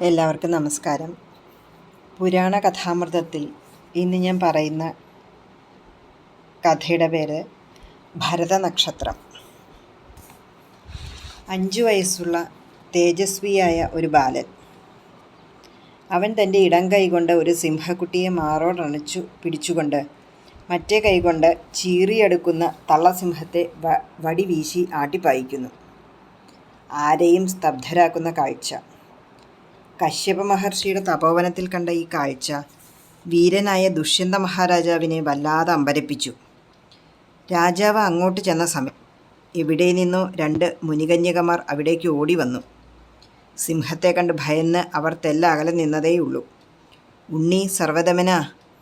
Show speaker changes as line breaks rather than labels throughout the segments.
എല്ലാവർക്കും നമസ്കാരം. പുരാണ കഥാമൃതത്തിൽ ഇന്ന് ഞാൻ പറയുന്ന കഥയുടെ പേര് ഭരതനക്ഷത്രം അഞ്ചു വയസ്സുള്ള തേജസ്വിയായ ഒരു ബാലൻ. അവൻ തന്റെ ഇടം കൈകൊണ്ട് ഒരു സിംഹക്കുട്ടിയെ മാറോടണച്ചു പിടിച്ചുകൊണ്ട് മറ്റേ കൈകൊണ്ട് ചീറിയെടുക്കുന്ന തള്ളസിംഹത്തെ വടി വീശി ആട്ടിപ്പായിക്കുന്നു. ആരെയും സ്തബ്ധരാക്കുന്ന കാഴ്ച. കശ്യപ മഹർഷിയുടെ തപോവനത്തിൽ കണ്ട ഈ കാഴ്ച വീരനായ ദുഷ്യന്ത മഹാരാജാവിനെ വല്ലാതെ അമ്പരപ്പിച്ചു. രാജാവ് അങ്ങോട്ട് ചെന്ന സമയം എവിടെ നിന്നോ രണ്ട് മുനികന്യകമാർ അവിടേക്ക് ഓടി വന്നു സിംഹത്തെ കണ്ട് ഭയന്ന് അവർ തെല്ല അകലെ നിന്നതേയുള്ളൂ. ഉണ്ണി സർവതമന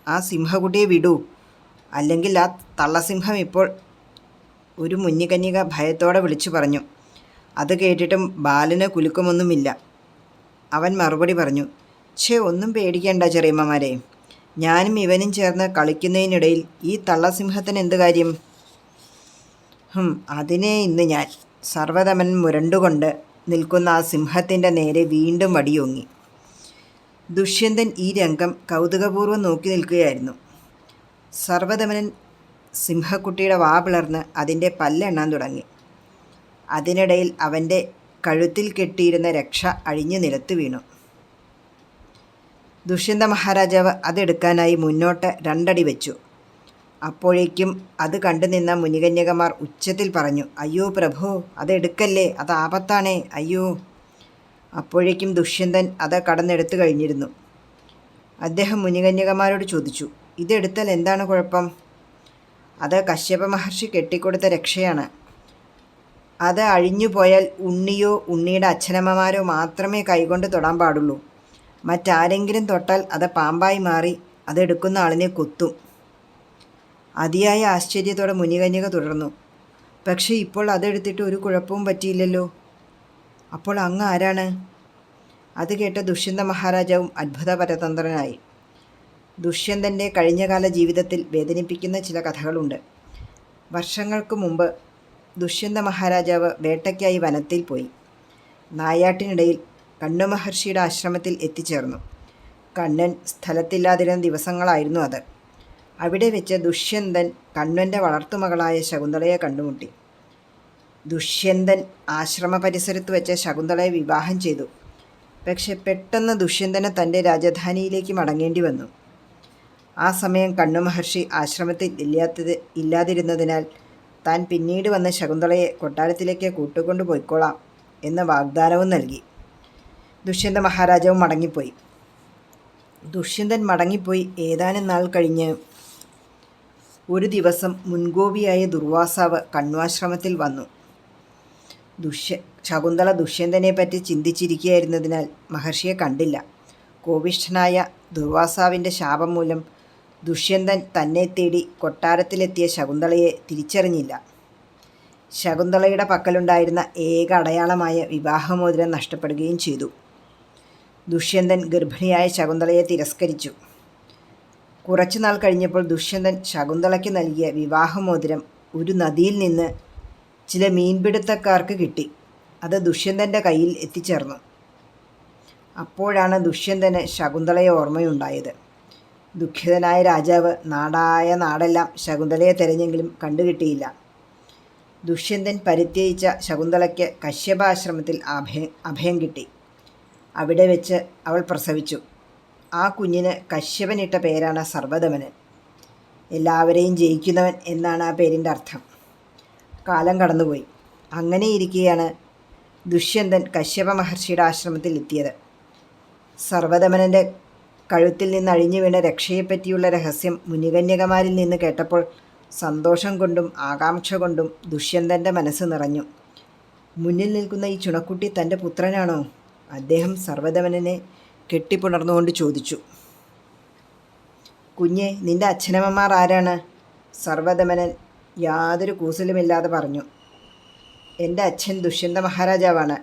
ആ സിംഹകുട്ടിയെ വിടൂ. അല്ലെങ്കിൽ ആ തള്ളസിംഹം ഇപ്പോൾ ഒരു മുന്നികന്യക ഭയത്തോടെ വിളിച്ചു പറഞ്ഞു. അത് കേട്ടിട്ടും ബാലന് കുലുക്കമൊന്നുമില്ല. അവൻ മറുപടി പറഞ്ഞു ഛേ ഒന്നും പേടിക്കേണ്ട ചെറിയമ്മമാരെ. ഞാനും ഇവനും ചേർന്ന് കളിക്കുന്നതിനിടയിൽ ഈ തള്ളസിംഹത്തിന് എന്ത് കാര്യം? അതിനെ ഇന്ന് ഞാൻ സർവതമൻ മുരണ്ടുകൊണ്ട് നിൽക്കുന്ന ആ സിംഹത്തിന്റെ നേരെ വീണ്ടും വടിയൊങ്ങി. ദുഷ്യന്തൻ ഈ രംഗം കൗതുകപൂർവം നോക്കി നിൽക്കുകയായിരുന്നു. സർവതമനൻ സിംഹക്കുട്ടിയുടെ വാ പിളർന്ന് അതിന്റെ പല്ലെണ്ണാൻ തുടങ്ങി. അതിനിടയിൽ അവന്റെ കഴുത്തിൽ കെട്ടിയിരുന്ന രക്ഷ അഴിഞ്ഞു നിലത്ത് വീണു. ദുഷ്യന്ത മഹാരാജാവ് അതെടുക്കാനായി മുന്നോട്ട് രണ്ടടി വെച്ചു. അപ്പോഴേക്കും അത് കണ്ടു നിന്ന മുനികന്യകമാർ ഉച്ചത്തിൽ പറഞ്ഞു അയ്യോ പ്രഭു അതെടുക്കല്ലേ? അത് ആപത്താണേ. അയ്യോ. അപ്പോഴേക്കും ദുഷ്യന്തൻ അത് കടന്നെടുത്തു കഴിഞ്ഞിരുന്നു. അദ്ദേഹം മുനികന്യകമാരോട് ചോദിച്ചു ഇതെടുത്താൽ എന്താണ് കുഴപ്പം? അത് കശ്യപ മഹർഷി കെട്ടിക്കൊടുത്ത രക്ഷയാണ്. അത് അഴിഞ്ഞു പോയാൽ ഉണ്ണിയോ ഉണ്ണിയുടെ അച്ഛനമ്മമാരോ മാത്രമേ കൈകൊണ്ട് തൊടാൻ പാടുള്ളൂ. മറ്റാരെങ്കിലും തൊട്ടാൽ അത് പാമ്പായി മാറി അതെടുക്കുന്ന ആളിനെ കൊത്തും. അതിയായ ആശ്ചര്യത്തോടെ മുനികന്യക തുടർന്നു. പക്ഷേ ഇപ്പോൾ അതെടുത്തിട്ട് ഒരു കുഴപ്പവും പറ്റിയില്ലല്ലോ. അപ്പോൾ അങ്ങ് ആരാണ്? അത് കേട്ട ദുഷ്യന്ത മഹാരാജാവും അത്ഭുത പരതന്ത്രനായി. ദുഷ്യന്തന്റെ കഴിഞ്ഞകാല ജീവിതത്തിൽ വേദനിപ്പിക്കുന്ന ചില കഥകളുണ്ട്. വർഷങ്ങൾക്ക് മുമ്പ് ദുഷ്യന്ത മഹാരാജാവ് വേട്ടയ്ക്കായി വനത്തിൽ പോയി. നായാട്ടിനിടയിൽ കണ്ണു മഹർഷിയുടെ ആശ്രമത്തിൽ എത്തിച്ചേർന്നു. കണ്ണൻ സ്ഥലത്തില്ലാതിരുന്ന ദിവസങ്ങളായിരുന്നു അത്. അവിടെ വെച്ച് ദുഷ്യന്തൻ കണ്ണന്റെ വളർത്തുമകളായ ശകുന്തളയെ കണ്ടുമുട്ടി. ദുഷ്യന്തൻ ആശ്രമ പരിസരത്ത് വെച്ച് ശകുന്തളയെ വിവാഹം ചെയ്തു. പക്ഷെ പെട്ടെന്ന് ദുഷ്യന്തന് തന്റെ രാജധാനിയിലേക്ക് മടങ്ങേണ്ടി വന്നു. ആ സമയം കണ്ണു മഹർഷി ആശ്രമത്തിൽ ഇല്ലാത്തത് ഇല്ലാതിരുന്നതിനാൽ താൻ പിന്നീട് വന്ന ശകുന്തളയെ കൊട്ടാരത്തിലേക്ക് കൂട്ടുകൊണ്ടു പോയിക്കോളാം എന്ന വാഗ്ദാനവും നൽകി. ദുഷ്യന്ത മഹാരാജാവും മടങ്ങിപ്പോയി. ദുഷ്യന്തൻ മടങ്ങിപ്പോയി ഏതാനും നാൾ കഴിഞ്ഞ് ഒരു ദിവസം മുൻകോപിയായ ദുർവാസാവ് കണ്വാശ്രമത്തിൽ വന്നു. ദുഷ്യ ശകുന്തള ദുഷ്യന്തനെ പറ്റി ചിന്തിച്ചിരിക്കുകയായിരുന്നതിനാൽ മഹർഷിയെ കണ്ടില്ല. കോപിഷ്ഠനായ ദുർവാസാവിന്റെ ശാപം മൂലം ദുഷ്യന്തൻ തന്നെ തേടി കൊട്ടാരത്തിലെത്തിയ ശകുന്തളയെ തിരിച്ചറിഞ്ഞില്ല. ശകുന്തളയുടെ പക്കലുണ്ടായിരുന്ന ഏക അടയാളമായ വിവാഹമോതിരം നഷ്ടപ്പെടുകയും ചെയ്തു. ദുഷ്യന്തൻ ഗർഭിണിയായ ശകുന്തളയെ തിരസ്കരിച്ചു. കുറച്ചുനാൾ കഴിഞ്ഞപ്പോൾ ദുഷ്യന്തൻ ശകുന്തളയ്ക്ക് നൽകിയ വിവാഹമോതിരം ഒരു നദിയിൽ നിന്ന് ചില മീൻപിടുത്തക്കാർക്ക് കിട്ടി. അത് ദുഷ്യന്തന്റെ കയ്യിൽ എത്തിച്ചേർന്നു. അപ്പോഴാണ് ദുഷ്യന്തന് ശകുന്തളയെ ഓർമ്മയുണ്ടായത്. ദുഃഖിതനായ രാജാവ് നാടായ നാടെല്ലാം ശകുന്തലയെ തിരഞ്ഞെങ്കിലും കണ്ടുകിട്ടിയില്ല. ദുഷ്യന്തൻ പരിത്യയിച്ച ശകുന്തളയ്ക്ക് കശ്യപാശ്രമത്തിൽ അഭയം അഭയം കിട്ടി. അവിടെ വെച്ച് അവൾ പ്രസവിച്ചു. ആ കുഞ്ഞിന് കശ്യപനിട്ട പേരാണ് സർവദമനൻ എല്ലാവരെയും ജയിക്കുന്നവൻ എന്നാണ് ആ പേരിന്റെ അർത്ഥം. കാലം കടന്നുപോയി. അങ്ങനെ ദുഷ്യന്തൻ കശ്യപ മഹർഷിയുടെ ആശ്രമത്തിൽ എത്തിയത്. സർവതമനന്റെ കഴുത്തിൽ നിന്ന് അഴിഞ്ഞു വീണ രക്ഷയെപ്പറ്റിയുള്ള രഹസ്യം മുനികന്യകമാരിൽ നിന്ന് കേട്ടപ്പോൾ സന്തോഷം കൊണ്ടും ആകാംക്ഷ കൊണ്ടും ദുഷ്യന്തന്റെ മനസ്സ് നിറഞ്ഞു. മുന്നിൽ നിൽക്കുന്ന ഈ ചുണക്കുട്ടി തന്റെ പുത്രനാണോ? അദ്ദേഹം സർവതമനെ കെട്ടിപ്പുണർന്നുകൊണ്ട് ചോദിച്ചു. കുഞ്ഞെ നിന്റെ അച്ഛനമ്മമാർ ആരാണ്? സർവതമനൻ യാതൊരു കൂസലുമില്ലാതെ പറഞ്ഞു. എന്റെ അച്ഛൻ ദുഷ്യന്ത മഹാരാജാവാണ്.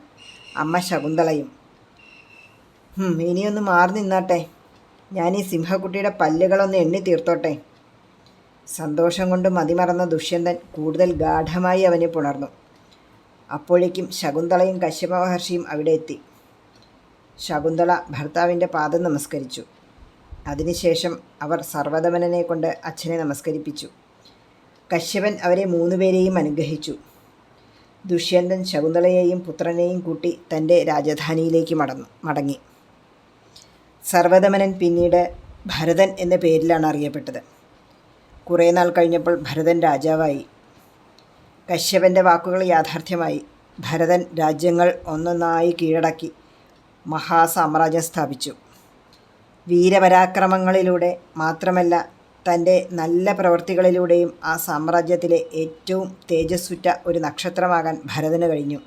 അമ്മ ശകുന്തളയും. ഇനിയൊന്ന് മാറി നിന്നാട്ടെ. ഞാൻ ഈ സിംഹക്കുട്ടിയുടെ പല്ലുകളൊന്ന് എണ്ണി തീർത്തോട്ടെ. സന്തോഷം കൊണ്ട് മതിമറന്ന ദുഷ്യന്തൻ കൂടുതൽ ഗാഠമായി അവനെ പുണർന്നു. അപ്പോഴേക്കും ശകുന്തളയും കശ്യപ മഹർഷിയും അവിടെ എത്തി. ശകുന്തള ഭർത്താവിന്റെ പാദം നമസ്കരിച്ചു. അതിനുശേഷം അവർ സർവദമനനെ കൊണ്ട് അച്ഛനെ നമസ്കരിപ്പിച്ചു. കശ്യപൻ അവരെ മൂന്നുപേരെയും അനുഗ്രഹിച്ചു. ദുഷ്യന്തൻ ശകുന്തളയെയും പുത്രനെയും കൂട്ടി തന്റെ രാജധാനിയിലേക്ക് മടന്നു മടങ്ങി. സർവദമനൻ പിന്നീട് ഭരതൻ എന്ന പേരിലാണ് അറിയപ്പെട്ടത്. കുറേ നാൾ കഴിഞ്ഞപ്പോൾ ഭരതൻ രാജാവായി. കശ്യപന്റെ വാക്കുകൾ യാഥാർത്ഥ്യമായി. ഭരതൻ രാജ്യങ്ങൾ ഒന്നൊന്നായി കീഴടക്കി മഹാസാമ്രാജ്യം സ്ഥാപിച്ചു. വീരപരാക്രമങ്ങളിലൂടെ മാത്രമല്ല തന്റെ നല്ല പ്രവൃത്തികളിലൂടെയും ആ സാമ്രാജ്യത്തിലെ ഏറ്റവും തേജസ്സുറ്റ ഒരു നക്ഷത്രമാകാൻ ഭരതന് കഴിഞ്ഞു.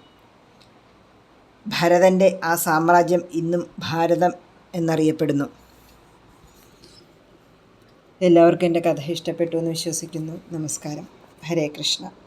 ഭരതന്റെ ആ സാമ്രാജ്യം ഇന്നും ഭാരതം എന്നറിയപ്പെടുന്നു. എല്ലാവർക്കും എന്റെ കഥ ഇഷ്ടപ്പെട്ടു എന്ന് വിശ്വസിക്കുന്നു. നമസ്കാരം. ഹരേ കൃഷ്ണ.